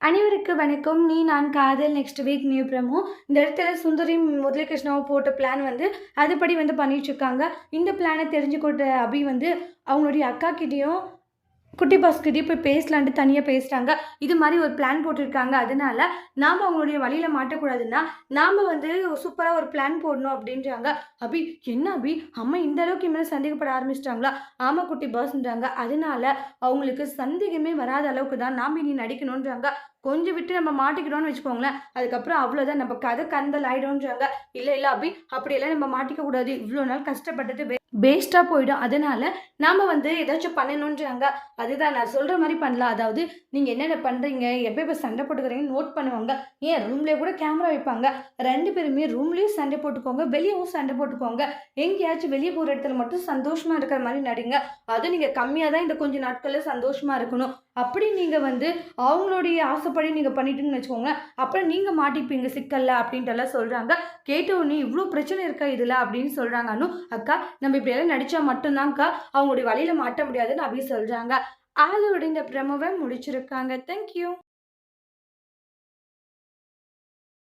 அனைவருக்கு வணக்கம். நீ நான் காதல் நெக்ஸ்ட் வீக் நியூ பிரமோ. இந்த இடத்துல சுந்தரி முரளிகிருஷ்ணாவை போட்ட பிளான் வந்து அதுபடி வந்து பண்ணிட்டு இருக்காங்க. இந்த பிளானை தெரிஞ்சுக்கொண்ட அபி வந்து அவங்களுடைய அக்கா கிட்டேயும் குட்டி பாஸ்கிட்டே போய் பேசலான்ட்டு தனியாக பேசுகிறாங்க இது மாதிரி ஒரு பிளான் போட்டிருக்காங்க. அதனால நாம் அவங்களுடைய வழியில் மாட்டக்கூடாதுன்னா நாம் வந்து சூப்பராக ஒரு பிளான் போடணும் அப்படின்றாங்க. அபி என்ன அபி? அம்மா இந்த அளவுக்கு இனிமேல் சந்தேகப்பட ஆரம்பிச்சிட்டாங்களா? ஆமாம் குட்டி பாஸ்ன்றாங்க. அதனால அவங்களுக்கு சந்தேகமே வராத அளவுக்கு தான் நாம் இனி நடிக்கணுன்றாங்க. கொஞ்சம் விட்டு நம்ம மாட்டிக்கிட்டோம்னு வச்சுக்கோங்களேன். அதுக்கப்புறம் அவ்வளோதான் நம்ம கதை கந்தல் ஆகிடும்ன்றாங்க இல்லை இல்லை அபி அப்படியெல்லாம் நம்ம மாட்டிக்க கூடாது. இவ்வளோ நாள் கஷ்டப்பட்டுட்டு வேஸ்ட்டாக போயிடும். அதனால் நாம் வந்து ஏதாச்சும் பண்ணணுன்றாங்க அதுதான் நான் சொல்கிற மாதிரி பண்ணலாம். அதாவது நீங்கள் என்னென்ன பண்ணுறீங்க எப்போ எப்போ சண்டை போட்டுக்கிறீங்கன்னு நோட் பண்ணுவாங்க. ஏன் ரூம்லேயே கூட கேமரா வைப்பாங்க. ரெண்டு பேருமே ரூம்லேயும் சண்டை போட்டுக்கோங்க. வெளியவும் சண்டை போட்டுக்கோங்க. எங்கேயாச்சும் வெளியே போகிற இடத்துல மட்டும் சந்தோஷமாக இருக்கிற மாதிரி நடிங்க. அதுவும் நீங்கள் கம்மியாக தான் இந்த கொஞ்சம் நாட்களில் சந்தோஷமாக இருக்கணும். அப்படி நீங்கள் வந்து அவங்களுடைய ஆசைப்படி நீங்கள் பண்ணிட்டுன்னு வச்சுக்கோங்க அப்புறம் நீங்கள் மாட்டிப்பீங்க சிக்கல்ல அப்படின்ட்டு எல்லாம் சொல்கிறாங்க கேட்ட உடனே இவ்வளோ பிரச்சனை இருக்கா இதில் அப்படின்னு சொல்கிறாங்க அனு அக்கா நம்ம இப்படியெல்லாம் நடித்தா மட்டும்தான்க்கா? அவங்களுடைய வழியில் மாட்ட முடியாதுன்னு அப்படி சொல்கிறாங்க அதோட இந்த பிரமவை முடிச்சிருக்காங்க. தேங்க்யூ